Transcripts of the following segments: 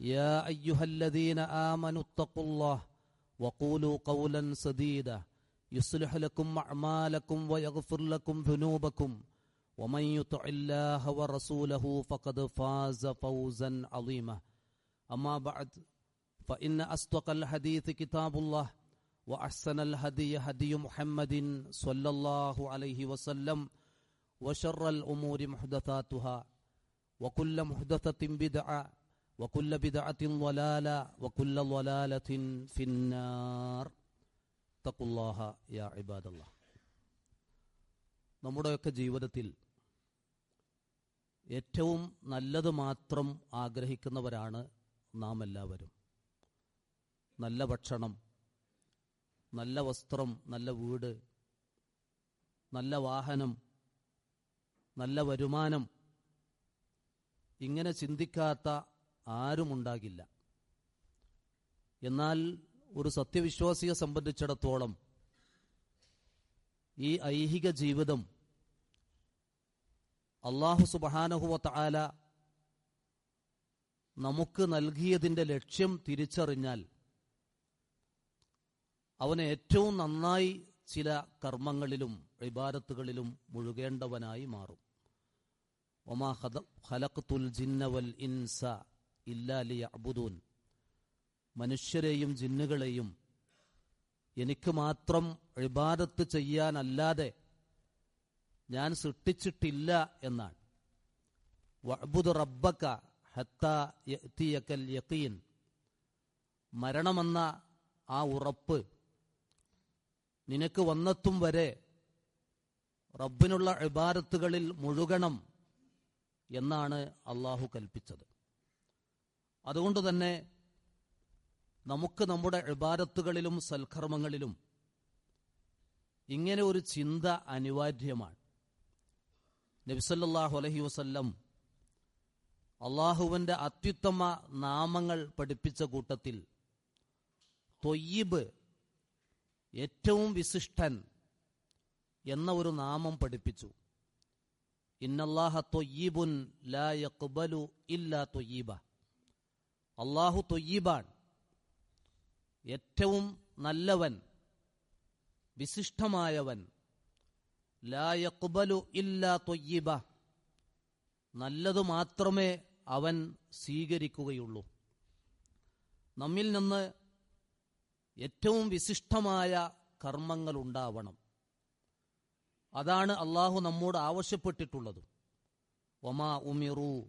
يا أيها الذين آمنوا اتقوا الله وقولوا قولا سديدا يصلح لكم أعمالكم ويغفر لكم ذنوبكم ومن يطع الله ورسوله فقد فاز فوزا عظيما. أما بعد فإن أصدق الحديث كتاب الله وأحسن الهدي هدي محمد صلى الله عليه وسلم وشر الأمور محدثاتها وكل محدثة بدعة وكل بدعة ضلالة وكل ضلالة في النار اتقوا الله يا عباد الله നമ്മുടെയൊക്കെ ജീവിതത്തിൽ ഏറ്റവും നല്ലത് മാത്രം ആഗ്രഹിക്കുന്നവരാണ് നാം എല്ലാവരും നല്ല ഭക്ഷണം നല്ല വസ്ത്രം നല്ല വീട് നല്ല വാഹനം നല്ല വരുമാനം ഇങ്ങനെ ചിന്തിക്കാത്ത ആരുമുണ്ടാകില്ല. എന്നാൽ ഒരു സത്യവിശ്വാസിയെ സംബന്ധിച്ചിടത്തോളം ഈ ഐഹിക ജീവിതം അള്ളാഹു സുബഹാനഹുവത്ത ആല നമുക്ക് നൽകിയതിന്റെ ലക്ഷ്യം തിരിച്ചറിഞ്ഞാൽ അവന് ഏറ്റവും നന്നായി ചില കർമ്മങ്ങളിലും ഇബാരത്തുകളിലും മുഴുകേണ്ടവനായി മാറും. ഒമാ ഖലഖ്തുൽ ജിന്ന വൽ ഇൻസ ഇല്ലാ അബുദൂൻ മനുഷ്യരെയും ജിന്നുകളെയും എനിക്ക് മാത്രം ഇബാദത്ത് ചെയ്യാനല്ലാതെ ഞാൻ സൃഷ്ടിച്ചിട്ടില്ല എന്നാണ്. വഅ്ബുദ് റബ്ബക ഹത്താ യഅ്തിയകൽ യഖീൻ. മരണമെന്ന ആ ഉറപ്പ് നിനക്ക് വന്നെത്തും വരെ റബ്ബിനുള്ള ഇബാദത്തുകളിൽ മുഴുകണം എന്നാണ് അള്ളാഹു കൽപ്പിച്ചത്. അതുകൊണ്ട് തന്നെ നമുക്ക് നമ്മുടെ ഇബാദത്തുകളിലും സൽക്കർമ്മങ്ങളിലും ഇങ്ങനെ ഒരു ചിന്ത അനിവാര്യമാണ്. നബിസല്ലാഹു അലഹി വസ്ല്ലം അള്ളാഹുവിന്റെ അത്യുത്തമ നാമങ്ങൾ പഠിപ്പിച്ച കൂട്ടത്തിൽ തൊയ്യബ് ഏറ്റവും വിശിഷ്ടൻ എന്ന ഒരു നാമം പഠിപ്പിച്ചു. ഇന്നല്ലാഹ തൊയ്യബുൻ ലാ യക്ബലു ഇല്ലാ തൊയ്യബ. അള്ളാഹു തൊയ്യബാൻ ഏറ്റവും നല്ലവൻ വിശിഷ്ടമായവൻ. ലായക്കുബലു ഇല്ലാ തൊയ്യബ. നല്ലതു മാത്രമേ അവൻ സ്വീകരിക്കുകയുള്ളൂ. നമ്മിൽ നിന്ന് ഏറ്റവും വിശിഷ്ടമായ കർമ്മങ്ങൾ ഉണ്ടാവണം അതാണ് അള്ളാഹു നമ്മോട് ആവശ്യപ്പെട്ടിട്ടുള്ളത്. ഒമാ ഉമിറു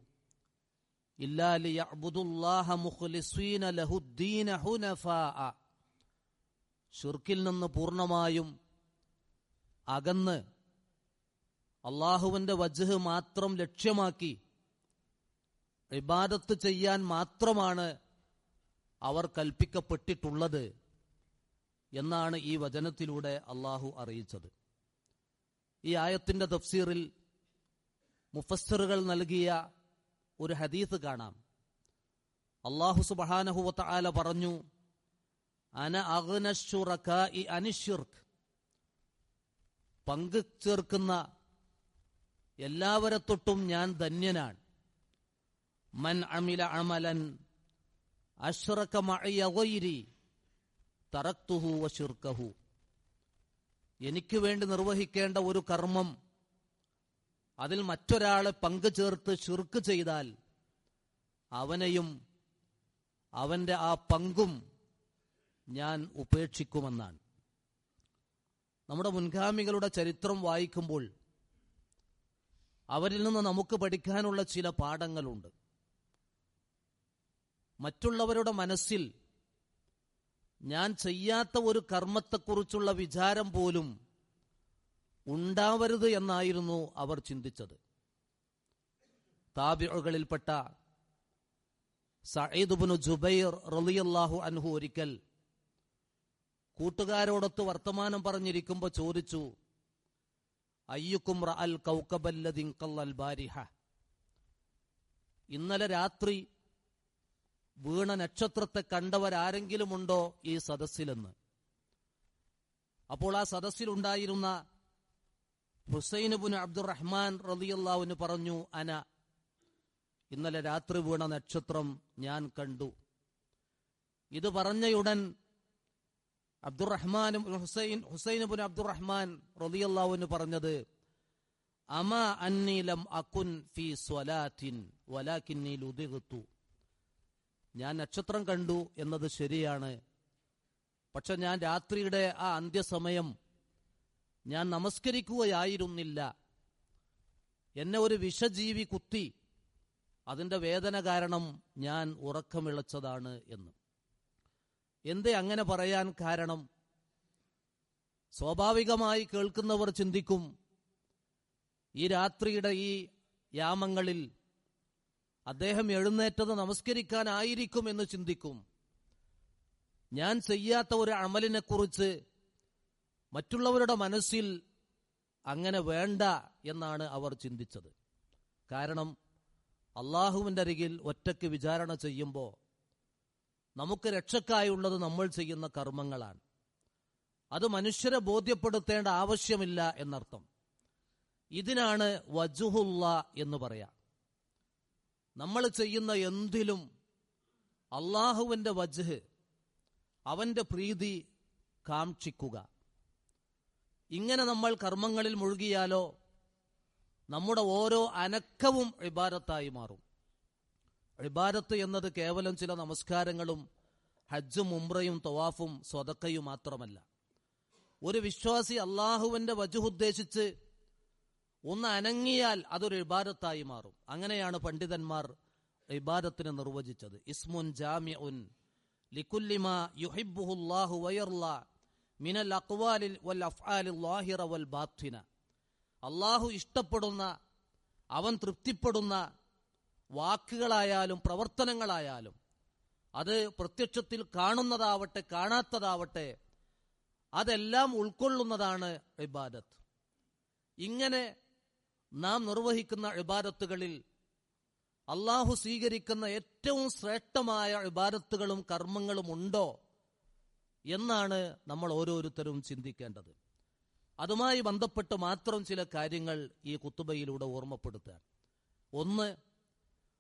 ഷിർക്കിൽ നിന്ന് പൂർണമായും അകന്ന് അള്ളാഹുവിന്റെ വജഹ് മാത്രം ലക്ഷ്യമാക്കി ഇബാദത്ത് ചെയ്യാൻ മാത്രമാണ് അവർ കൽപ്പിക്കപ്പെട്ടിട്ടുള്ളത് എന്നാണ് ഈ വചനത്തിലൂടെ അള്ളാഹു അറിയിച്ചത്. ഈ ആയത്തിന്റെ തഫ്സീറിൽ മുഫസ്സറുകൾ നൽകിയ ഒരു ഹദീസ് കാണാം. അള്ളാഹു സുബഹാനഹുവത്ത ആല പറഞ്ഞു അന അനിഷിർക്ക് പങ്ക് ചേർക്കുന്ന എല്ലാവരെ തൊട്ടും ഞാൻ ധന്യനാണ്. മൻ അമില അമലൻ അഷ്റക മഅയഗൈരി തറക്തുഹു വശിർക്കഹു എനിക്ക് വേണ്ടി നിർവഹിക്കേണ്ട ഒരു കർമ്മം അതിൽ മറ്റൊരാളെ പങ്കു ചേർത്ത് ചുർക്ക് ചെയ്താൽ അവനെയും അവന്റെ ആ പങ്കും ഞാൻ ഉപേക്ഷിക്കുമെന്നാണ്. നമ്മുടെ മുൻഗാമികളുടെ ചരിത്രം വായിക്കുമ്പോൾ അവരിൽ നിന്ന് നമുക്ക് പഠിക്കാനുള്ള ചില പാഠങ്ങളുണ്ട്. മറ്റുള്ളവരുടെ മനസ്സിൽ ഞാൻ ചെയ്യാത്ത ഒരു കർമ്മത്തെക്കുറിച്ചുള്ള വിചാരം പോലും ഉണ്ടാവരുത് എന്നായിരുന്നു അവർ ചിന്തിച്ചത്. താബികളിൽപ്പെട്ട സയ്യിദ്ബുനു ജുബൈർ റളിയല്ലാഹു അൻഹു ഒരിക്കൽ കൂട്ടുകാരോടൊത്ത് വർത്തമാനം പറഞ്ഞിരിക്കുമ്പോൾ ചോദിച്ചു അയ്യുക്കും റഅൽ കൗക്കബല്ലദിങ്കൽ ബാരിഹ. ഇന്നലെ രാത്രി വീണ നക്ഷത്രത്തെ കണ്ടവരാരെങ്കിലുമുണ്ടോ ഈ സദസ്സിലെന്ന്? അപ്പോൾ ആ സദസ്സിലുണ്ടായിരുന്ന ഹുസൈനുബുൻ അബ്ദുറഹ്മാൻ റലിയല്ലാവിന് പറഞ്ഞു അന ഇന്നലെ രാത്രി വീണ നക്ഷത്രം ഞാൻ കണ്ടു. ഇത് പറഞ്ഞയുടൻ അബ്ദുറഹ്മാനും ഹുസൈൻ ഹുസൈനുബുൻ അബ്ദുറഹ്മാൻ റലിയല്ലാവിന് പറഞ്ഞത് അമ അന്നീലം അക്കുൻ ഫി സ്വലാത്തിൻ വലാക്കിന്നി ലുദിഗത്തു ഞാൻ നക്ഷത്രം കണ്ടു എന്നത് ശരിയാണ്. പക്ഷെ ഞാൻ രാത്രിയുടെ ആ അന്ത്യസമയം ഞാൻ നമസ്കരിക്കുകയായിരുന്നില്ല. എന്നെ ഒരു വിഷജീവി കുത്തി. അതിന്റെ വേദന കാരണം ഞാൻ ഉറക്കമിളച്ചതാണ് എന്ന്. എന്തേ അങ്ങനെ പറയാൻ കാരണം? സ്വാഭാവികമായി കേൾക്കുന്നവർ ചിന്തിക്കും ഈ രാത്രിയുടെ ഈ യാമങ്ങളിൽ അദ്ദേഹം എഴുന്നേറ്റത് നമസ്കരിക്കാനായിരിക്കും എന്ന് ചിന്തിക്കും. ഞാൻ ചെയ്യാത്ത ഒരു അമലിനെക്കുറിച്ച് മറ്റുള്ളവരുടെ മനസ്സിൽ അങ്ങനെ വേണ്ട എന്നാണ് അവർ ചിന്തിച്ചത്. കാരണം അള്ളാഹുവിന്റെ അരികിൽ ഒറ്റയ്ക്ക് വിചാരണ ചെയ്യുമ്പോൾ നമുക്ക് രക്ഷക്കായുള്ളത് നമ്മൾ ചെയ്യുന്ന കർമ്മങ്ങളാണ്. അത് മനുഷ്യരെ ബോധ്യപ്പെടുത്തേണ്ട ആവശ്യമില്ല എന്നർത്ഥം. ഇതിനാണ് വജുഹുല്ല എന്ന് പറയാം. നമ്മൾ ചെയ്യുന്ന എന്തിലും അള്ളാഹുവിന്റെ വജ്ഹ് അവന്റെ പ്രീതി കാക്ഷിക്കുക. ഇങ്ങനെ നമ്മൾ കർമ്മങ്ങളിൽ മുഴുകിയാലോ നമ്മുടെ ഓരോ അനക്കവും ഇബാരത്തായി മാറും. ഇബാരത്ത് എന്നത് കേവലം ചില നമസ്കാരങ്ങളും ഹജ്ജും ഉംറയും തവാഫും സ്വതക്കയും മാത്രമല്ല. ഒരു വിശ്വാസി അള്ളാഹുവിന്റെ വജുഹുദ്ദേശിച്ച് ഒന്ന് അനങ്ങിയാൽ അതൊരു ഇബാരത്തായി മാറും. അങ്ങനെയാണ് പണ്ഡിതന്മാർ ഇബാദത്തിനെ നിർവചിച്ചത്. ഇസ്മുൻ ജാമ്യ ഉൻ ലിക്കുല്ലിമ യുഹിബുഹുല്ലാഹു വയർല മിനൽ അക്വാലിൽ വൽ അഫ്ആലിൽ ലാഹിറ വൽ ബാത്തിന. അള്ളാഹു ഇഷ്ടപ്പെടുന്ന അവൻ തൃപ്തിപ്പെടുന്ന വാക്കുകളായാലും പ്രവർത്തനങ്ങളായാലും അത് പ്രത്യക്ഷത്തിൽ കാണുന്നതാവട്ടെ കാണാത്തതാവട്ടെ അതെല്ലാം ഉൾക്കൊള്ളുന്നതാണ് ഇബാദത്ത്. ഇങ്ങനെ നാം നിർവഹിക്കുന്ന ഇബാദത്തുകളിൽ അള്ളാഹു സ്വീകരിക്കുന്ന ഏറ്റവും ശ്രേഷ്ഠമായ ഇബാദത്തുകളും കർമ്മങ്ങളും ഉണ്ടോ? എന്നാണ് നമ്മൾ ഓരോരുത്തരും ചിന്തിക്കേണ്ടത്. അതുമായി ബന്ധപ്പെട്ട് മാത്രം ചില കാര്യങ്ങൾ ഈ കുത്തുബയിലൂടെ ഓർമ്മപ്പെടുത്താൻ ഒന്ന്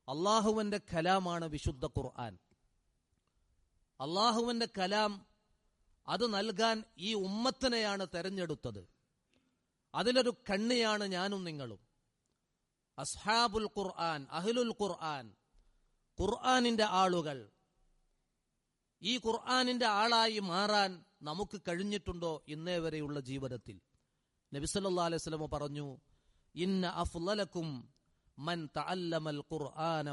അള്ളാഹുവിന്റെ കലാമാണ് വിശുദ്ധ ഖുർആൻ. അള്ളാഹുവിന്റെ കലാം അത് നൽകാൻ ഈ ഉമ്മത്തിനെയാണ് തെരഞ്ഞെടുത്തത്. അതിലൊരു കണ്ണിയാണ് ഞാനും നിങ്ങളും. അസ്ഹാബുൽ ഖുർആൻ അഹ്ലുൽ ഖുർആൻ ഖുർആനിന്റെ ആളുകൾ. ഈ ഖുർആനിന്റെ ആളായി മാറാൻ നമുക്ക് കഴിഞ്ഞിട്ടുണ്ടോ ഇന്നേ വരെയുള്ള ജീവിതത്തിൽ? നബിസല്ലാ അലൈഹി സ്വലമ പറഞ്ഞു ഇന്ന അഫ്ലലക്കും മൻ തഅല്ലമൽ ഖുർആന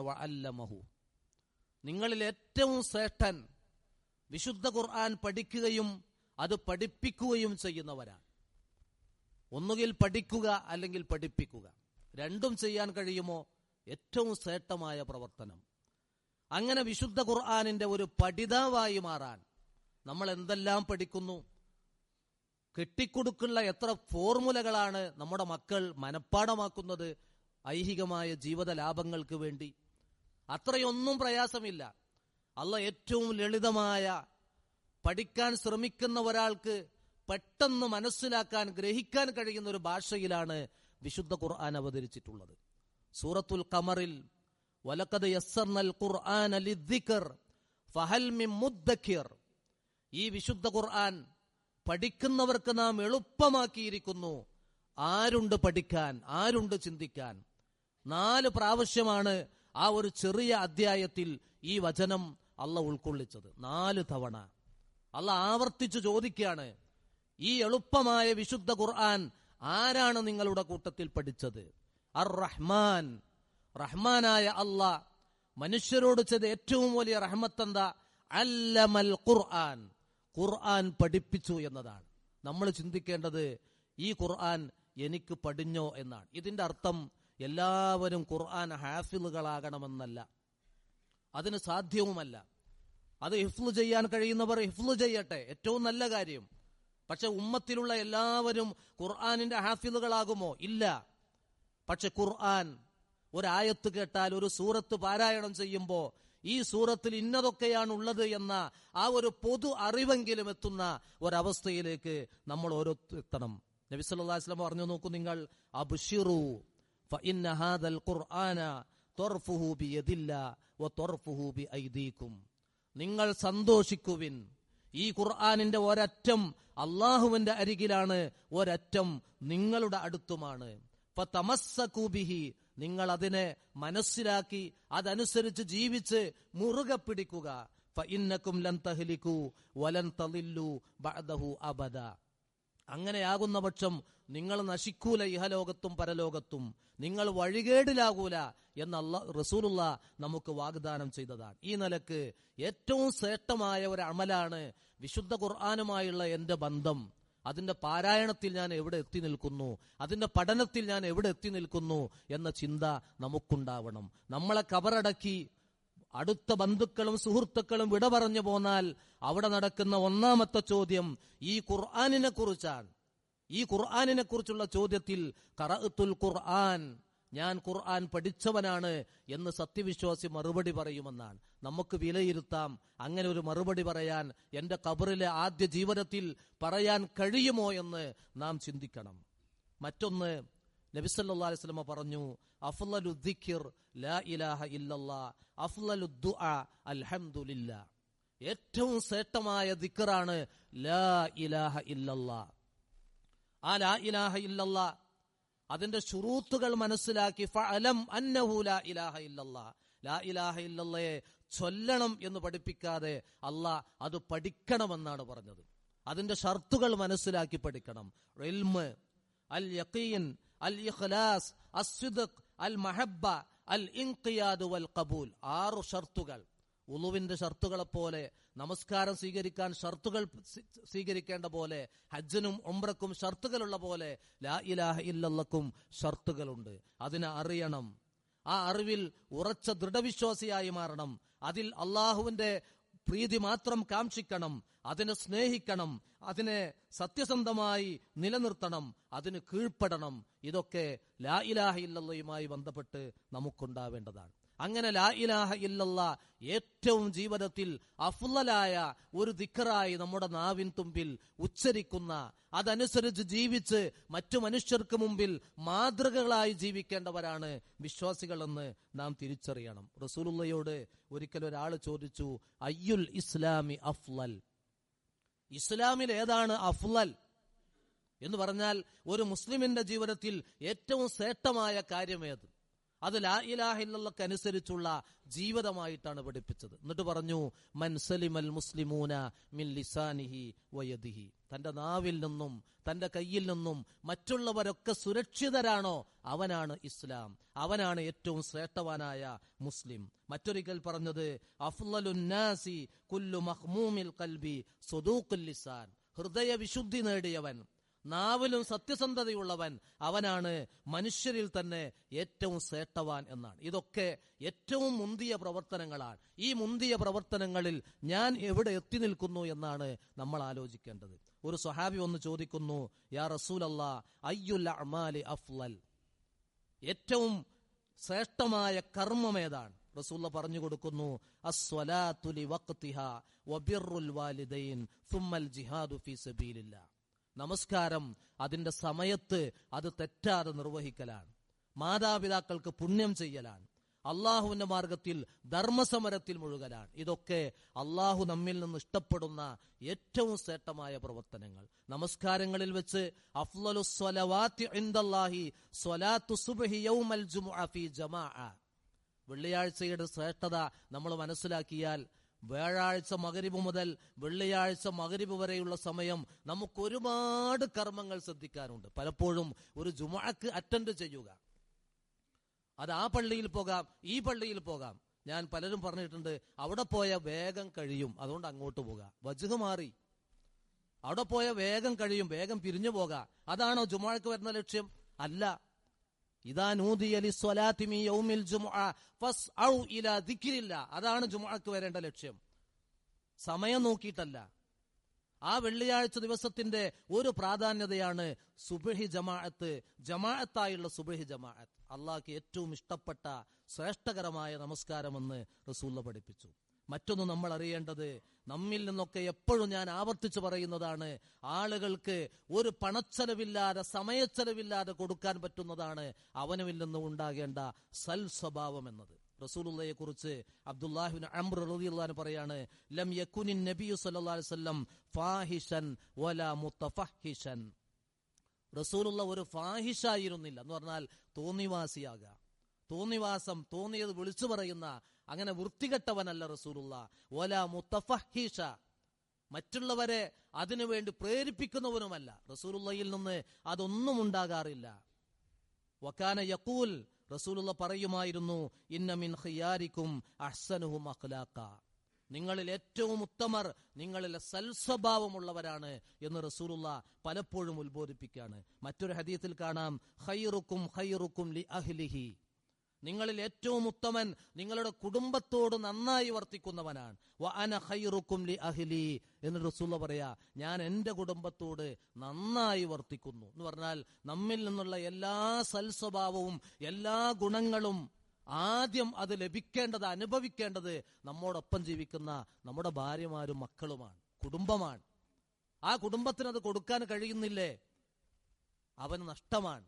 നിങ്ങളിൽ ഏറ്റവും ശ്രേഷ്ഠൻ വിശുദ്ധ ഖുർആൻ പഠിക്കുകയും അത് പഠിപ്പിക്കുകയും ചെയ്യുന്നവരാണ്. ഒന്നുകിൽ പഠിക്കുക അല്ലെങ്കിൽ പഠിപ്പിക്കുക. രണ്ടും ചെയ്യാൻ കഴിയുമോ? ഏറ്റവും ശ്രേഷ്ഠമായ പ്രവർത്തനം. അങ്ങനെ വിശുദ്ധ ഖുർആാനിന്റെ ഒരു പഠിതാവായി മാറാൻ നമ്മൾ എന്തെല്ലാം പഠിക്കുന്നു? കെട്ടിക്കൊടുക്കുള്ള എത്ര ഫോർമുലകളാണ് നമ്മുടെ മക്കൾ മനഃപ്പാടമാക്കുന്നത് ഐഹികമായ ജീവിത ലാഭങ്ങൾക്ക് വേണ്ടി? അത്രയൊന്നും പ്രയാസമില്ല. അല്ല ഏറ്റവും ലളിതമായ പഠിക്കാൻ ശ്രമിക്കുന്ന ഒരാൾക്ക് പെട്ടെന്ന് മനസ്സിലാക്കാൻ ഗ്രഹിക്കാൻ കഴിയുന്ന ഒരു ഭാഷയിലാണ് വിശുദ്ധ ഖുർആൻ അവതരിച്ചിട്ടുള്ളത്. സൂറത്തുൽ കമറിൽ വലക്കത് യസ്സർനൽ ഖുർആൻ ലിദ്ദിക്കർ ഫഹൽ മിൻ മുദ്ദക്കിർ ഈ വിശുദ്ധ ഖുർആൻ പഠിക്കുന്നവർക്ക് നാം എളുപ്പമാക്കിയിരിക്കുന്നു. ആരുണ്ട് പഠിക്കാൻ? ആരുണ്ട് ചിന്തിക്കാൻ? നാല് പ്രാവശ്യമാണ് ആ ഒരു ചെറിയ അധ്യായത്തിൽ ഈ വചനം അല്ല ഉൾക്കൊള്ളിച്ചത്. നാല് തവണ. അല്ല ആവർത്തിച്ചു ചോദിക്കുകയാണ് ഈ എളുപ്പമായ വിശുദ്ധ ഖുർആൻ ആരാണ് നിങ്ങളുടെ കൂട്ടത്തിൽ പഠിച്ചത്? അർ റഹ്മാൻ റഹ്മാനായ അല്ല മനുഷ്യരോട് ചെയ്ത ഏറ്റവും വലിയ റഹ്മത്തെന്താ? അല്ലമൽ ഖുർആൻ. ഖുർആൻ പഠിപ്പിച്ചു എന്നതാണ്. നമ്മൾ ചിന്തിക്കേണ്ടത് ഈ ഖുർആൻ എനിക്ക് പഠിഞ്ഞോ എന്നാണ്. ഇതിന്റെ അർത്ഥം എല്ലാവരും ഖുർആൻ ഹാഫിളുകളാകണമെന്നല്ല. അതിന് സാധ്യവുമല്ല. അത് ഹിഫ്ലു ചെയ്യാൻ കഴിയുന്നവർ ഹിഫ്ലു ചെയ്യട്ടെ. ഏറ്റവും നല്ല കാര്യം. പക്ഷെ ഉമ്മത്തിലുള്ള എല്ലാവരും ഖുർആാനിന്റെ ഹാഫിളുകളാകുമോ? ഇല്ല. പക്ഷെ ഖുർആൻ ഒരായത്ത് കേട്ടാൽ ഒരു സൂറത്ത് പാരായണം ചെയ്യുമ്പോൾ ഈ സൂറത്തിൽ ഇന്നതൊക്കെയാണ് ഉള്ളത് എന്ന ആ ഒരു പൊതു അറിവെങ്കിലും എത്തുന്ന ഒരവസ്ഥയിലേക്ക് നമ്മൾ ഓരോ എത്തണം. നബി വസല്ലം പറഞ്ഞു നോക്കൂ നിങ്ങൾ ബിഐദീകും നിങ്ങൾ സന്തോഷിക്കുവിൻ. ഈ ഖുർആാനിന്റെ ഒരറ്റം അള്ളാഹുവിന്റെ അരികിലാണ് ഒരറ്റം നിങ്ങളുടെ അടുത്തുമാണ്. നിങ്ങൾ അതിനെ മനസ്സിലാക്കി അതനുസരിച്ച് ജീവിച്ച് മുറുകെ പിടിക്കുക. ഫഇന്നക്കും ലൻ തളില്ലു ബഅദഹു അങ്ങനെയാകുന്ന പക്ഷം നിങ്ങൾ നശിക്കൂല ഇഹലോകത്തും പരലോകത്തും. നിങ്ങൾ വഴികേടിലാകൂല എന്നല്ല റസൂലുള്ള നമുക്ക് വാഗ്ദാനം ചെയ്തതാണ്. ഈ നിലയ്ക്ക് ഏറ്റവും ശ്രേഷ്ഠമായ ഒരു അമലാണ് വിശുദ്ധ ഖുർആാനുമായുള്ള എന്റെ ബന്ധം. അതിന്റെ പാരായണത്തിൽ ഞാൻ എവിടെ എത്തി നിൽക്കുന്നു? അതിന്റെ പഠനത്തിൽ ഞാൻ എവിടെ എത്തി നിൽക്കുന്നു? എന്ന ചിന്ത നമുക്കുണ്ടാവണം. നമ്മളെ കവറടക്കി അടുത്ത ബന്ധുക്കളും സുഹൃത്തുക്കളും വിട പറഞ്ഞു പോന്നാൽ അവിടെ നടക്കുന്ന ഒന്നാമത്തെ ചോദ്യം ഈ ഖുർആാനിനെ കുറിച്ചാണ്. ഈ ഖുർആാനിനെ കുറിച്ചുള്ള ചോദ്യത്തിൽ ഖുർആൻ ഞാൻ ഖുർആൻ പഠിച്ചവനാണ് എന്ന് സത്യവിശ്വാസി മറുപടി പറയുമെന്നാണ്. നമുക്ക് വിലയിരുത്താം. അങ്ങനെ ഒരു മറുപടി പറയാൻ എന്റെ കബറിലെ ആദ്യ ജീവിതത്തിൽ പറയാൻ കഴിയുമോ എന്ന് നാം ചിന്തിക്കണം. മറ്റൊന്ന് നബിസല്ലാ അലൈവലമ പറഞ്ഞു അഫ്ലലു ദിഖിർ ലാ ഇലാഹ ഏറ്റവും ശ്രേഷ്ഠമായ ദിക്കറാണ് ലാ ഇലാഹ ഇല്ലല്ലാ. ആ ലാ ഇലാഹ ഇല്ലല്ലാ അതിന്റെ ഷുറൂത്തുകൾ മനസ്സിലാക്കി ഫഅലം അന്നഹു ലാ ഇലാഹ ഇല്ലല്ലാ. ലാ ഇലാഹ ഇല്ലല്ലയെ ചൊല്ലണം എന്ന് പഠിപ്പിക്കാതെ അല്ല അത് പഠിക്കണമെന്നാണ് പറഞ്ഞത്. അതിന്റെ ഷർത്തുകൾ മനസ്സിലാക്കി പഠിക്കണം. ഇൽമ് അൽ യഖീൻ അൽ ഇഖ്ലാസ് അസ്സുദഖ് അൽ മഹബ്ബ അൽ ഇൻഖിയാദ് വൽ ഖബൂൽ. ആറു ഷർത്തുകൾ. ഉളുവിന്റെ ഷർത്തുകളെ പോലെ നമസ്കാരം സ്വീകരിക്കാൻ ഷർത്തുകൾ സ്വീകരിക്കേണ്ട പോലെ ഹജ്ജിനും ഉംറക്കും ഷർത്തുകളുള്ള പോലെ ലാ ഇലാഹ ഇല്ലക്കും ഷർത്തുകളുണ്ട്. അതിനെ അറിയണം. ആ അറിവിൽ ഉറച്ച ദൃഢവിശ്വാസിയായി മാറണം. അതിൽ അള്ളാഹുവിന്റെ പ്രീതി മാത്രം കാക്ഷിക്കണം. അതിനെ സ്നേഹിക്കണം. അതിനെ സത്യസന്ധമായി നിലനിർത്തണം. അതിന് കീഴ്പ്പെടണം. ഇതൊക്കെ ലാ ഇലാഹ ഇല്ലയുമായി ബന്ധപ്പെട്ട് നമുക്കുണ്ടാവേണ്ടതാണ്. അങ്ങനെ ലാ ഇലാഹ ഇല്ലല്ല ഏറ്റവും ജീവിതത്തിൽ അഫുലായ ഒരു ദിക്കറായി നമ്മുടെ നാവിൻ തുമ്പിൽ ഉച്ചരിക്കുന്ന അതനുസരിച്ച് ജീവിച്ച് മറ്റു മനുഷ്യർക്ക് മുമ്പിൽ മാതൃകകളായി ജീവിക്കേണ്ടവരാണ് വിശ്വാസികളെന്ന് നാം തിരിച്ചറിയണം. റസൂലുള്ളയോട് ഒരിക്കൽ ഒരാൾ ചോദിച്ചു അയ്യുൽ ഇസ്ലാമി അഫ്ലൽ? ഇസ്ലാമിൽ ഏതാണ് അഫ്ലൽ? എന്ന് പറഞ്ഞാൽ ഒരു മുസ്ലിമിന്റെ ജീവിതത്തിൽ ഏറ്റവും ശ്രേഷ്ഠമായ കാര്യമേത് അത് ലാ ഇലാഹില്ലക്ക് അനുസരിച്ചുള്ള ജീവിതമായിട്ടാണ് പഠിപ്പിച്ചത്. എന്നിട്ട് പറഞ്ഞു മൻസലിമൽ മുസ്ലിമൂന മിൻ വയദിഹി. തന്റെ നാവിൽ നിന്നും തന്റെ കയ്യിൽ നിന്നും മറ്റുള്ളവരൊക്കെ സുരക്ഷിതരാണോ? അവനാണ് ഇസ്ലാം. അവനാണ് ഏറ്റവും ശ്രേഷ്ഠവാനായ മുസ്ലിം. മറ്റൊരിക്കൽ പറഞ്ഞത് അഫ്ലലുന്നാസി കുല്ലു മഹ്മൂമിൽ കൽബി സുദൂഖുൽ ലിസാൻ. ഹൃദയ വിശുദ്ധി നേടിയവൻ. നാവിലും സത്യസന്ധതയുള്ളവൻ അവനാണ് മനുഷ്യരിൽ തന്നെ ഏറ്റവും ശ്രേഷ്ഠവാൻ എന്നാണ്. ഇതൊക്കെ ഏറ്റവും മുന്തിയ പ്രവർത്തനങ്ങളാണ്. ഈ മുന്തിയ പ്രവർത്തനങ്ങളിൽ ഞാൻ എവിടെ എത്തി നിൽക്കുന്നു എന്നാണ് നമ്മൾ ആലോചിക്കേണ്ടത്. ഒരു സ്വഹാബി ഒന്ന് ചോദിക്കുന്നു യാ റസൂൽ അല്ലാ അയ്യുൽ അമാലി അഫ്ലൽ? ഏറ്റവും ശ്രേഷ്ഠമായ കർമ്മം ഏതാണ്? റസൂല്ല പറഞ്ഞു കൊടുക്കുന്നു അസ്വലാത്തുലി വക്തിഹ വബിറുൽ വാലിദൈൻ സുമ്മൽ ജിഹാദു ഫീ സബീലില്ലാ. നമസ്കാരം അതിന്റെ സമയത്ത് അത് തെറ്റാതെ നിർവഹിക്കലാണ്. മാതാപിതാക്കൾക്ക് പുണ്യം ചെയ്യലാണ്. അള്ളാഹുവിന്റെ മാർഗത്തിൽ ധർമ്മസമരത്തിൽ മുഴുകലാണ്. ഇതൊക്കെ അള്ളാഹു നമ്മിൽ നിന്ന് ഇഷ്ടപ്പെടുന്ന ഏറ്റവും ശ്രേഷ്ഠമായ പ്രവർത്തനങ്ങൾ. നമസ്കാരങ്ങളിൽ വെച്ച് വെള്ളിയാഴ്ചയുടെ ശ്രേഷ്ഠത നമ്മൾ മനസ്സിലാക്കിയാൽ വ്യാഴാഴ്ച മകരിബ് മുതൽ വെള്ളിയാഴ്ച മകരിബ് വരെയുള്ള സമയം നമുക്ക് ഒരുപാട് കർമ്മങ്ങൾ ശ്രദ്ധിക്കാനുണ്ട്. പലപ്പോഴും ഒരു ജുമാക്ക് അറ്റൻഡ് ചെയ്യുക. അത് ആ പള്ളിയിൽ പോകാം ഈ പള്ളിയിൽ പോകാം. ഞാൻ പലരും പറഞ്ഞിട്ടുണ്ട് അവിടെ പോയ വേഗം കഴിയും അതുകൊണ്ട് അങ്ങോട്ട് പോകാം. വജുഹ് മാറി. അവിടെ പോയ വേഗം കഴിയും വേഗം പിരിഞ്ഞു പോകാം. അതാണോ ജുമാക്ക് വരുന്ന ലക്ഷ്യം? അല്ല. യൗമിൽ ജുമുഅ ഔ അതാണ് ജുമുഅക്ക് വരേണ്ട ലക്ഷ്യം. സമയം നോക്കിയിട്ടല്ല. ആ വെള്ളിയാഴ്ച ദിവസത്തിന്റെ ഒരു പ്രാധാന്യതയാണ് സുബഹി ജമാഅത്ത് ജമാഅത്തായുള്ള സുബഹി ജമാഅത്ത്. അള്ളാഹ്ക്ക് ഏറ്റവും ഇഷ്ടപ്പെട്ട ശ്രേഷ്ഠകരമായ നമസ്കാരമെന്ന് റസൂല്ല പഠിപ്പിച്ചു. മറ്റൊന്ന് നമ്മൾ അറിയേണ്ടത് നമ്മിൽ നിന്നൊക്കെ എപ്പോഴും ഞാൻ ആവർത്തിച്ചു പറയുന്നതാണ് ആളുകൾക്ക് ഒരു പണച്ചെലവില്ലാതെ സമയച്ചെലവില്ലാതെ കൊടുക്കാൻ പറ്റുന്നതാണ് അവനുവിൽ നിന്ന് ഉണ്ടാകേണ്ട സൽ സ്വഭാവം എന്നത്. റസൂലുള്ളയെ കുറിച്ച് അബ്ദുല്ലാഹിബിൻ അംർ പറയാണ് ലം യകുനിൻ നബിയു സല്ലല്ലാഹു അലൈഹി വസല്ലം ഫാഹിഷൻ വലാ മുത്തഫഹിഷൻ. റസൂലുള്ള ഒരു ഫാഹിഷായിരുന്നില്ല എന്ന് പറഞ്ഞാൽ തോന്നിവാസിയാകുക തോന്നിവാസം തോന്നിയത് വിളിച്ചു പറയുന്ന അങ്ങനെ വൃത്തികെട്ടവനല്ല റസൂലുള്ള. ഓല മുത്തഫഹീഷ. മറ്റുള്ളവരെ അതിനുവേണ്ടി പ്രേരിപ്പിക്കുന്നവനുമല്ല. റസൂലുള്ളയിൽ നിന്ന് അതൊന്നും ഉണ്ടാകാറില്ല. വക്കാന യക്കൂൽ റസൂലുള്ള പറയുമായിരുന്നു ഇന്നമിൻ ഖിയാരിക്കും അഹ്സനുഹും അഖ്ലാഖ. നിങ്ങളിൽ ഏറ്റവും ഉത്തമർ നിങ്ങളിൽ സൽസ്വഭാവമുള്ളവരാണ് എന്ന് റസൂലുള്ള പലപ്പോഴും ഉത്ബോധിപ്പിക്കുകയാണ് മറ്റൊരു ഹദീത്തിൽ കാണാം ഹൈറുക്കും ഹൈറുക്കും ലി അഹ്ലിഹി. നിങ്ങളിൽ ഏറ്റവും ഉത്തമൻ നിങ്ങളുടെ കുടുംബത്തോട് നന്നായി വർത്തിക്കുന്നവനാണ്. അഹ്ലി എന്ന് റസൂല പറയാ ഞാൻ എന്റെ കുടുംബത്തോട് നന്നായി വർത്തിക്കുന്നു. എന്ന് പറഞ്ഞാൽ നമ്മിൽ നിന്നുള്ള എല്ലാ സൽസ്വഭാവവും എല്ലാ ഗുണങ്ങളും ആദ്യം അത് ലഭിക്കേണ്ടത് അനുഭവിക്കേണ്ടത് നമ്മോടൊപ്പം ജീവിക്കുന്ന നമ്മുടെ ഭാര്യമാരും മക്കളുമാണ് കുടുംബമാണ്. ആ കുടുംബത്തിന് അത് കൊടുക്കാൻ കഴിയുന്നില്ലേ? അവന് നഷ്ടമാണ്.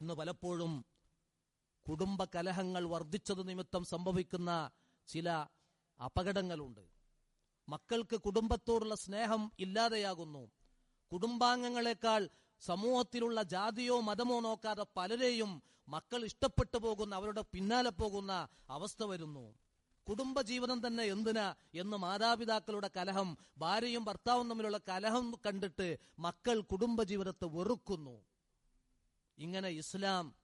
ഇന്ന് പലപ്പോഴും കുടുംബ കലഹങ്ങൾ വർദ്ധിച്ചത് നിമിത്തം സംഭവിക്കുന്ന ചില അപകടങ്ങളുണ്ട്. മക്കൾക്ക് കുടുംബത്തോടുള്ള സ്നേഹം ഇല്ലാതെയാകുന്നു. കുടുംബാംഗങ്ങളെക്കാൾ സമൂഹത്തിലുള്ള ജാതിയോ മതമോ നോക്കാതെ പലരെയും മക്കൾ ഇഷ്ടപ്പെട്ടു പോകുന്ന അവരുടെ പിന്നാലെ പോകുന്ന അവസ്ഥ വരുന്നു. കുടുംബജീവിതം തന്നെ എന്തിനാ എന്ന് മാതാപിതാക്കളുടെ കലഹം ഭാര്യയും ഭർത്താവും തമ്മിലുള്ള കലഹം കണ്ടിട്ട് മക്കൾ കുടുംബജീവിതത്തെ വെറുക്കുന്നു. ഇങ്ങനെ ഇസ്ലാം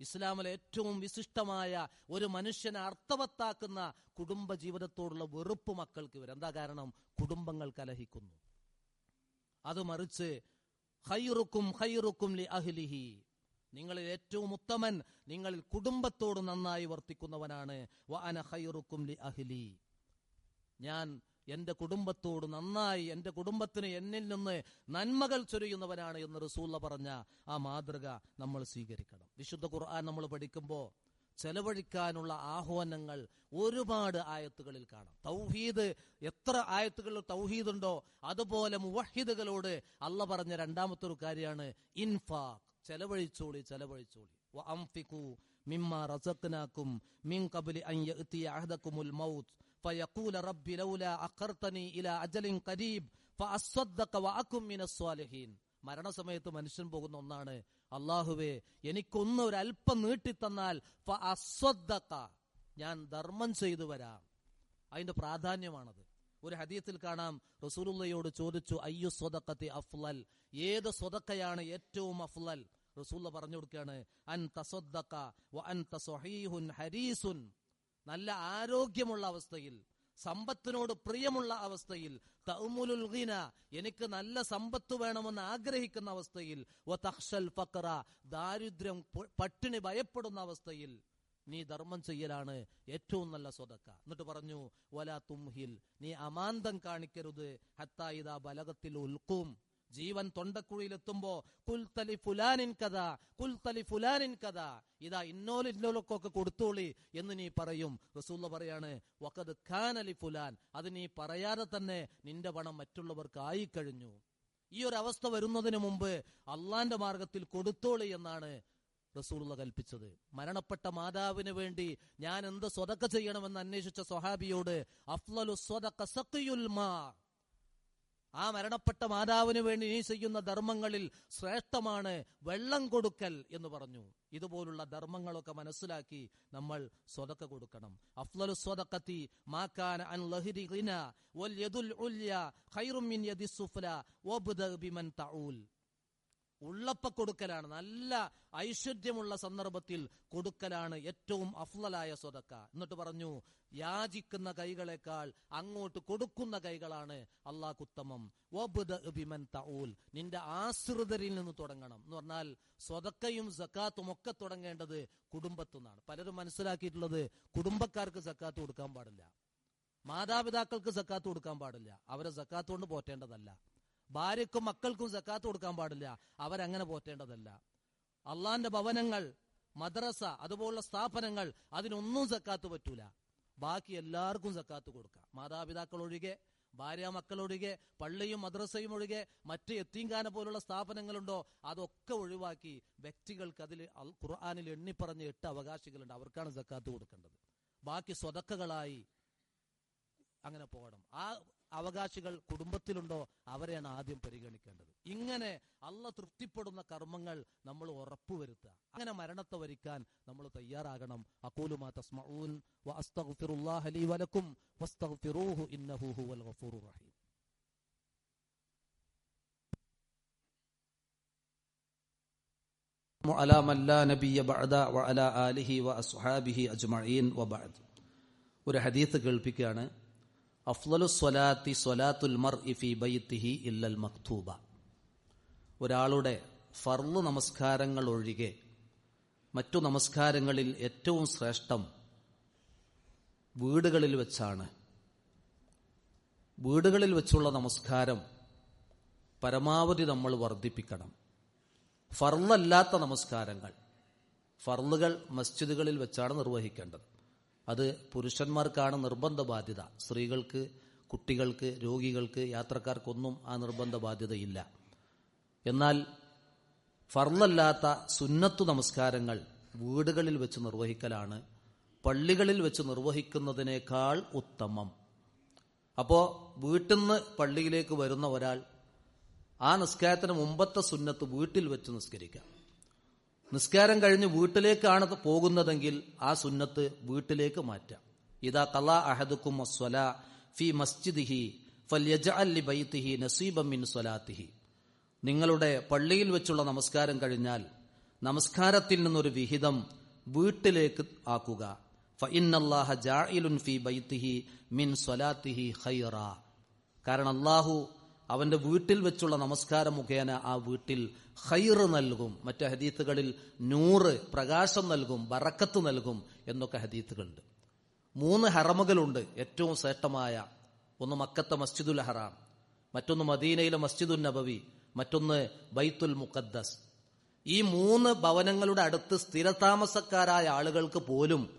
ഇസ്ലാമിലെ ഏറ്റവും വിശിഷ്ടമായ ഒരു മനുഷ്യനെ അർത്ഥവത്താക്കുന്ന കുടുംബ ജീവിതത്തോടുള്ള വെറുപ്പ് മക്കൾക്ക് വരും. എന്താ കാരണം? കുടുംബങ്ങൾ കലഹിക്കുന്നു അത് മറിച്ച് ഹൈറുക്കും ഹൈറുക്കും ലി അഹ്ലിഹി. നിങ്ങളിൽ ഏറ്റവും ഉത്തമൻ നിങ്ങളിൽ കുടുംബത്തോട് നന്നായി വർത്തിക്കുന്നവനാണ്. വ അന ഹൈറുക്കും ലി അഹ്ലി. ഞാൻ എന്റെ കുടുംബത്തോട് നന്നായി എന്റെ കുടുംബത്തിന് എന്നിൽ നിന്ന് നന്മകൾ ചൊരിയുന്നവനാണ് എന്ന് റസൂള്ള പറഞ്ഞ ആ മാതൃക നമ്മൾ സ്വീകരിക്കണം. വിശുദ്ധ ഖുർആൻ നമ്മൾ പഠിക്കുമ്പോൾ ചെലവഴിക്കാനുള്ള ആഹ്വാനങ്ങൾ ഒരുപാട് ആയത്തുകളിൽ കാണാം. തൗഹീദ് എത്ര ആയത്തുകളിൽ തൗഹീദ് ഉണ്ടോ അതുപോലെ മുവഹിദുകളോട് അല്ല പറഞ്ഞ രണ്ടാമത്തെ ഒരു കാര്യമാണ് ഇൻഫാഖ്. ചെലവഴിച്ചോളി ചെലവഴിച്ചോളി. വഅംഫിഖു മിമ്മ റസഖ്നാക്കും മിൻ ഖബ്ലി അൻ യഅതിയ അഹദകുമുൽ മൗത്ത്. ഫയഖൂല رب لولا അഖർതനി ഇലാ അജലിൻ قريب فأصدق വഅകും من الصالحين. മരണസമയത്ത് മനുഷ്യൻ പോകുന്ന ഒന്നാണ് അള്ളാഹുവേ എനിക്കൊന്ന് അല്പം നീട്ടിത്തന്നാൽ ഫഅസ്വദ്ദഖ ഞാൻ ധർമ്മം ചെയ്തു വരാം. അതിന്റെ പ്രാധാന്യമാണത്. ഒരു ഹദീത്തിൽ കാണാം റസൂലുള്ളയോട് ചോദിച്ചു അയ്യു സ്വതക്കത്തി അഫ്ലൽ? ഏത് സ്വതക്കയാണ് ഏറ്റവും അഫ്ലൽ? റസൂല്ല പറഞ്ഞു കൊടുക്കുകയാണ് അൻ തസ്വദ്ദഖ വ അൻത സ്വഹീഹുൻ ഹരീസുൻ. നല്ല ആരോഗ്യമുള്ള അവസ്ഥയിൽ സമ്പത്തിനോട് പ്രിയമുള്ള അവസ്ഥയിൽ തഅ്മുലുൽ ഗിന എനിക്ക് നല്ല സമ്പത്ത് വേണമെന്ന് ആഗ്രഹിക്കുന്ന അവസ്ഥയിൽ വ തഖ്ശൽ ഫഖറ ദാരിദ്ര്യം പട്ടിണി ഭയപ്പെടുന്ന അവസ്ഥയിൽ നീ ധർമ്മം ചെയ്യലാണ് ഏറ്റവും നല്ല സ്വതക്ക. എന്നിട്ട് പറഞ്ഞു വല തുംഹിൽ നീ അമാന്തം കാണിക്കരുത് ഹത്തായിദാ ബലകത്തിൽ ഉൽക്കും ജീവൻ തൊണ്ടക്കുഴിയിലെത്തുമ്പോ കുൽത്തലി ഫുലാനിൻ കഥ കുൽത്തലി ഫുലാനിൻ കഥ ഇതാ ഇന്നോലിന്നോലൊക്കെ കൊടുത്തോളി എന്ന് നീ പറയും. റസൂള്ള പറയാണ് വക്കത് ഖാനലി ഫുലാൻ അത് നീ പറയാതെ തന്നെ നിന്റെ പണം മറ്റുള്ളവർക്ക് ആയിക്കഴിഞ്ഞു. ഈ ഒരു അവസ്ഥ വരുന്നതിന് മുമ്പ് അള്ളാന്റെ മാർഗത്തിൽ കൊടുത്തോളി എന്നാണ് റസൂള്ള കൽപ്പിച്ചത്. മരണപ്പെട്ട മാതാവിന് വേണ്ടി ഞാൻ എന്ത് സ്വതക്ക ചെയ്യണമെന്ന് അന്വേഷിച്ച സ്വഹാബിയോട് അഫ്ലലു സ്വതക്ക മാ ആ മരണപ്പെട്ട മാതാവിന് വേണ്ടി നീ ചെയ്യുന്ന ധർമ്മങ്ങളിൽ ശ്രേഷ്ഠമാണ് വെള്ളം കൊടുക്കൽ എന്ന് പറഞ്ഞു. ഇതുപോലുള്ള ധർമ്മങ്ങളൊക്കെ മനസ്സിലാക്കി നമ്മൾ സ്വതക്ക കൊടുക്കണം. അഫ്ലലു സ്വതക്കത്തി മാക്കാൻ അൻ മിൻ ബിമൻ തഊൽ. ഉള്ളപ്പ കൊടുക്കലാണ്. നല്ല ഐശ്വര്യമുള്ള സന്ദർഭത്തിൽ കൊടുക്കലാണ് ഏറ്റവും അഫ്ലലായ സ്വതക്ക. എന്നിട്ട് പറഞ്ഞു യാചിക്കുന്ന കൈകളെക്കാൾ അങ്ങോട്ട് കൊടുക്കുന്ന കൈകളാണ് അള്ളാഹുത്തമം തഊൽ. നിന്റെ ആശ്രിതരിൽ നിന്ന് തുടങ്ങണം. എന്ന് പറഞ്ഞാൽ സ്വതക്കയും സക്കാത്തും ഒക്കെ തുടങ്ങേണ്ടത് കുടുംബത്തു നിന്നാണ്. പലരും മനസ്സിലാക്കിയിട്ടുള്ളത് കുടുംബക്കാർക്ക് സക്കാത്ത് കൊടുക്കാൻ പാടില്ല. മാതാപിതാക്കൾക്ക് സക്കാത്ത് കൊടുക്കാൻ പാടില്ല. അവരെ സക്കാത്ത് കൊണ്ട് പോറ്റേണ്ടതല്ല. ഭാര്യക്കും മക്കൾക്കും സക്കാത്ത് കൊടുക്കാൻ പാടില്ല. അവരങ്ങനെ പോറ്റേണ്ടതല്ല. അള്ളാന്റെ ഭവനങ്ങൾ മദ്രസ അതുപോലുള്ള സ്ഥാപനങ്ങൾ അതിനൊന്നും സക്കാത്ത് പറ്റൂല. ബാക്കി എല്ലാവർക്കും സക്കാത്ത് കൊടുക്കാം. മാതാപിതാക്കൾ ഒഴികെ ഭാര്യ മക്കളൊഴികെ പള്ളിയും മദ്രസയും ഒഴികെ മറ്റ് എത്തീങ്കാന പോലുള്ള സ്ഥാപനങ്ങളുണ്ടോ അതൊക്കെ ഒഴിവാക്കി വ്യക്തികൾക്ക് അതിൽ ഖുർആാനിൽ എണ്ണിപ്പറഞ്ഞ് എട്ട് അവകാശികളുണ്ട്. അവർക്കാണ് സക്കാത്ത് കൊടുക്കേണ്ടത്. ബാക്കി സ്വതക്കകളായി അങ്ങനെ പോകണം. ആ അവകാശികൾ കുടുംബത്തിലുണ്ടോ അവരെയാണ് ആദ്യം പരിഗണിക്കേണ്ടത് ഇങ്ങനെ അല്ല തൃപ്തിപ്പെടുന്ന കർമ്മങ്ങൾ നമ്മൾ ഉറപ്പുവരുത്തുക അങ്ങനെ മരണത്തെ വരിക്കാൻ നമ്മൾ തയ്യാറാകണം അക്കൂലുമാ തസ്മഊൻ വ അസ്തഗ്ഫിറുല്ലാഹ ലീ വലക്കും വസ്തഗ്ഫിറൂഹു ഇന്നഹു ഹുവൽ ഗഫൂറുർ റഹീം على من لا نبي بعد وعلى آله وأصحابه أجمعين وبعد ഒരു ഹദീത്ത് കേൾപ്പിക്കുകയാണ് അഫ്ലലു സ്വലാത്തി സ്വലാത്തുൽ മർ ഇഫി ബൈത്തിഹി ഇല്ലൽ മക്തൂബ. ഒരാളുടെ ഫർൾ നമസ്കാരങ്ങൾ ഒഴികെ മറ്റു നമസ്കാരങ്ങളിൽ ഏറ്റവും ശ്രേഷ്ഠം വീടുകളിൽ വെച്ചാണ്. വീടുകളിൽ വെച്ചുള്ള നമസ്കാരം പരമാവധി നമ്മൾ വർദ്ധിപ്പിക്കണം. ഫർളല്ലാത്ത നമസ്കാരങ്ങൾ ഫർളുകൾ മസ്ജിദുകളിൽ വെച്ചാണ് നിർവഹിക്കേണ്ടത്. അത് പുരുഷന്മാർക്കാണ് നിർബന്ധ ബാധ്യത സ്ത്രീകൾക്ക് കുട്ടികൾക്ക് രോഗികൾക്ക് യാത്രക്കാർക്കൊന്നും ആ നിർബന്ധ ബാധ്യതയില്ല എന്നാൽ ഫർന്നല്ലാത്ത സുന്നത്തു നമസ്കാരങ്ങൾ വീടുകളിൽ വെച്ച് നിർവഹിക്കലാണ് പള്ളികളിൽ വെച്ച് നിർവഹിക്കുന്നതിനേക്കാൾ ഉത്തമം. അപ്പോൾ വീട്ടിൽ നിന്ന് പള്ളിയിലേക്ക് വരുന്ന ഒരാൾ ആ നിസ്കാരത്തിന് മുമ്പത്തെ സുന്നത്ത് വീട്ടിൽ വെച്ച് നിസ്കരിക്കാം. നിസ്കാരം കഴിഞ്ഞ് വീട്ടിലേക്കാണ് പോകുന്നതെങ്കിൽ ആ സുന്നത്ത് വീട്ടിലേക്ക് മാറ്റാം. ഇതാ കലാ അഹദുക്കും ഫി മസ്ജിദിഹി ഫല്യജഅല്ലി ബൈത്തിഹി നസീബം മിൻ സ്വലാത്തിഹി. നിങ്ങളുടെ പള്ളിയിൽ വെച്ചുള്ള നമസ്കാരം കഴിഞ്ഞാൽ നമസ്കാരത്തിൽ നിന്നൊരു വിഹിതം വീട്ടിലേക്ക് ആക്കുക. ഫഇന്നല്ലാഹ ജാഇലുൻ ഫി ബൈത്തിഹി മിൻ സ്വലാത്തിഹി ഖൈറ. കാരണം അള്ളാഹു അവന്റെ വീട്ടിൽ വെച്ചുള്ള നമസ്കാരം മുഖേന ആ വീട്ടിൽ ഹൈർ നൽകും. മറ്റു ഹദീത്തുകളിൽ നൂറ് പ്രകാശം നൽകും ബറക്കത്ത് നൽകും എന്നൊക്കെ ഹദീത്തുകളുണ്ട്. മൂന്ന് ഹറമുകളുണ്ട് ഏറ്റവും ശ്രേഷ്ഠമായ. ഒന്ന് മക്കത്തെ മസ്ജിദുൽ ഹറാം മറ്റൊന്ന് മദീനയിലെ മസ്ജിദുൽ നബവി മറ്റൊന്ന് ബൈത്തുൽ മുഖദ്ദസ്. ഈ മൂന്ന് ഭവനങ്ങളുടെ അടുത്ത് സ്ഥിരതാമസക്കാരായ ആളുകൾക്ക് പോലും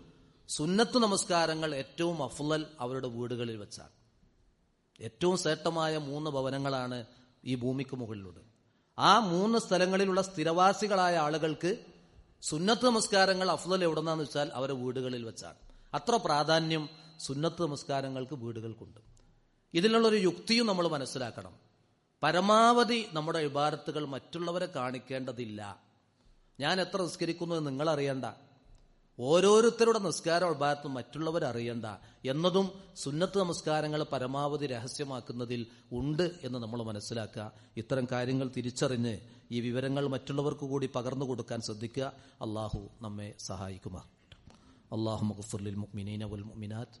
സുന്നത്ത് നമസ്കാരങ്ങൾ ഏറ്റവും അഫ്ലൽ അവരുടെ വീടുകളിൽ വെച്ചാണ്. ഏറ്റവും ശ്രേഷ്ഠമായ മൂന്ന് ഭവനങ്ങളാണ് ഈ ഭൂമിക്ക് മുകളിലുള്ളത്. ആ മൂന്ന് സ്ഥലങ്ങളിലുള്ള സ്ഥിരവാസികളായ ആളുകൾക്ക് സുന്നത്ത് നമസ്കാരങ്ങൾ അഫ്ലൽ എവിടെന്നാന്ന് വെച്ചാൽ അവരെ വീടുകളിൽ വെച്ചാണ്. അത്ര പ്രാധാന്യം സുന്നത്ത് നമസ്കാരങ്ങൾക്ക് വീടുകൾക്കുണ്ട്. ഇതിലുള്ളൊരു യുക്തിയും നമ്മൾ മനസ്സിലാക്കണം. പരമാവധി നമ്മുടെ ഇബാരത്തുകൾ മറ്റുള്ളവരെ കാണിക്കേണ്ടതില്ല. ഞാൻ എത്ര നിസ്കരിക്കുന്നു എന്ന് നിങ്ങൾ അറിയണ്ട ഓരോരുത്തരുടെ നിസ്കാര ഇബാരത്തും മറ്റുള്ളവർ അറിയണ്ട എന്നതും സുന്നത്ത് നമസ്കാരങ്ങൾ പരമാവധി രഹസ്യമാക്കുന്നതിൽ ഉണ്ട് എന്ന് നമ്മൾ മനസ്സിലാക്കുക ഇത്തരം കാര്യങ്ങൾ തിരിച്ചറിഞ്ഞ് ഈ വിവരങ്ങൾ മറ്റുള്ളവർക്ക് കൂടി പകർന്നു കൊടുക്കാൻ ശ്രദ്ധിക്കുക അള്ളാഹു നമ്മെ സഹായിക്കുമാർ اللهم اغفر للمؤمنين والمؤمنات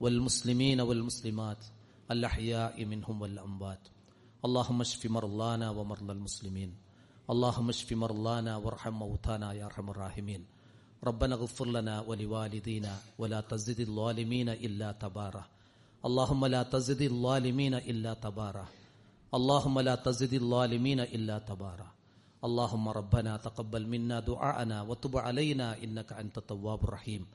والمسلمين والمسلمات الأحياء منهم والأموات اللهم اشف مرضانا ومرضى المسلمين اللهم اشف مرضانا وارحم موتانا يا ارحم الراحمين ربنا اغفر لنا ولوالدينا ولا تزد الظالمين إلا تباره اللهم لا تزد الظالمين إلا تباره اللهم لا تزد الظالمين إلا تباره اللهم ربنا تقبل منا دعاءنا وتب علينا إنك أنت التواب الرحيم.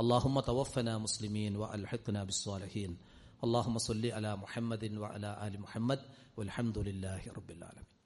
اللهم توفنا مسلمين وألحقنا بالصالحين. اللهم صل على محمد وعلى آل محمد والحمد لله رب العالمين.